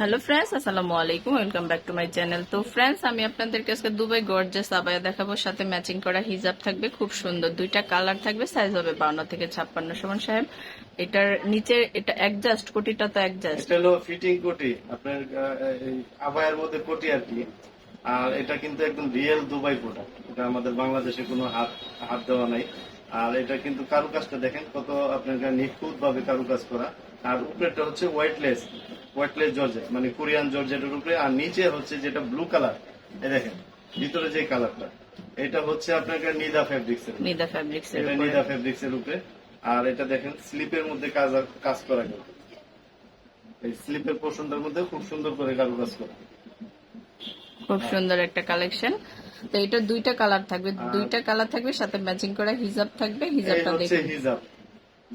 Hello friends আসসালামু আলাইকুম welcome back to my channel তো ফ্রেন্ডস আমি আপনাদেরকে আজকে দুবাই গর্জেস আবায়া দেখাবো। সাথে ম্যাচিং করা হিজাব থাকবে। খুব সুন্দর। দুইটা কালার থাকবে। সাইজ হবে বাউন্ন থেকে ছাপ্পান্ন সমান সাহেব। এটার নিচে এটা অ্যাডজাস্ট কোটিটা তো অ্যাডজাস্ট হলো ফিটিং কোটি। আপনার আবায়ের মধ্যে কোটি আর কি। আর এটা কিন্তু একদম রিয়েল দুবাই প্রোডাক্ট এটা আমাদের বাংলাদেশে কোনো হাত হাত দেওয়া নাই। আর এটা কিন্তু কারুকাজটা দেখেন কত আপনার নিখুঁত ভাবে কারুকাজ করা। আর উপরেটা হচ্ছে হোয়াইটলেস হোয়াইটলেস জর্জেট মানে কোরিয়ান জর্জেটের উপরে আর নিচে হচ্ছে যেটা ব্লু কালার। এই দেখেন ভিতরে যে কালারটা এটা হচ্ছে আপনার নিদা ফেব্রিক্স এর নিদা ফ্যাব্রিক্স এর নিদা ফেব্রিক্স এর উপরে। আর এটা দেখেন স্লিপের মধ্যে কাজ কাজ করা গেল। এই স্লিপের পোর্শনটার মধ্যে খুব সুন্দর করে কারুকাজ করা। খুব সুন্দর একটা কালেকশন। তো এটা দুইটা কালার থাকবে। দুইটা কালার থাকবে সাথে ম্যাচিং করা হিজাব থাকবে। হিজাবটা হচ্ছে দেখুন। হিজাব।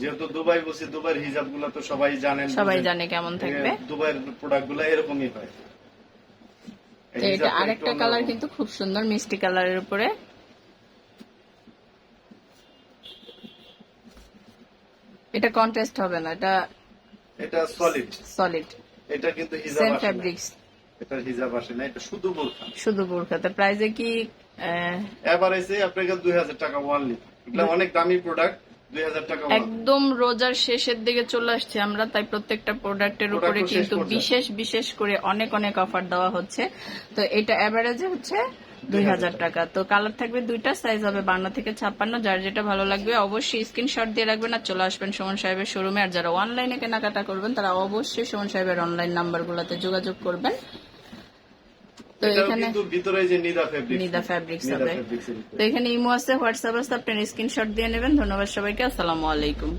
যেহেতু দুবাই বসে দুবাইয়ের হিজাবগুলো তো সবাই জানেন সবাই জানে কেমন থাকবে। দুবাইয়ের প্রোডাক্টগুলা এরকমই হয়। এটা আরেকটা কালার কিন্তু খুব সুন্দর মিষ্টি কালারের উপরে। এটা কন্ট্রাস্ট হবে না এটা এটা সলিড সলিড এটা কিন্তু হিজাব সেম ফ্যাব্রিক্স এটা হিজাব আসে না এটা শুধু বোরখা। শুধু বোরখাতে প্রাইসে কি এভারেজে আপনার কাছে দুই হাজার টাকা ওয়ানলি এগুলা অনেক দামি প্রোডাক্ট একদম রোজার শেষের দিকে চলে আসছে আমরা তাই প্রত্যেকটা প্রোডাক্টের উপরে কিন্তু বিশেষ বিশেষ করে অনেক অনেক অফার দেওয়া হচ্ছে। তো এটা অ্যাভারেজে হচ্ছে দুই হাজার টাকা। তো কালার থাকবে দুইটা সাইজ হবে বান্ন থেকে ছাপ্পান্ন। যার যেটা ভালো লাগবে অবশ্যই স্ক্রিনশট দিয়ে রাখবেন আর চলে আসবেন সুমন সাহেবের শোরুমে আর যারা অনলাইনে কেনাকাটা করবেন তারা অবশ্যই সুমন সাহেবের অনলাইন নাম্বার গুলাতে যোগাযোগ করবেন। তো এখানে ভিতরে যে নিদা ফেব্রিক্স নিদা ফেব্রিক্স তো এখানে ইমো আছে হোয়াটসঅ্যাপ আছে আপনার স্ক্রিনশট দিয়ে নেবেন। ধন্যবাদ সবাইকে আসসালামু আলাইকুম।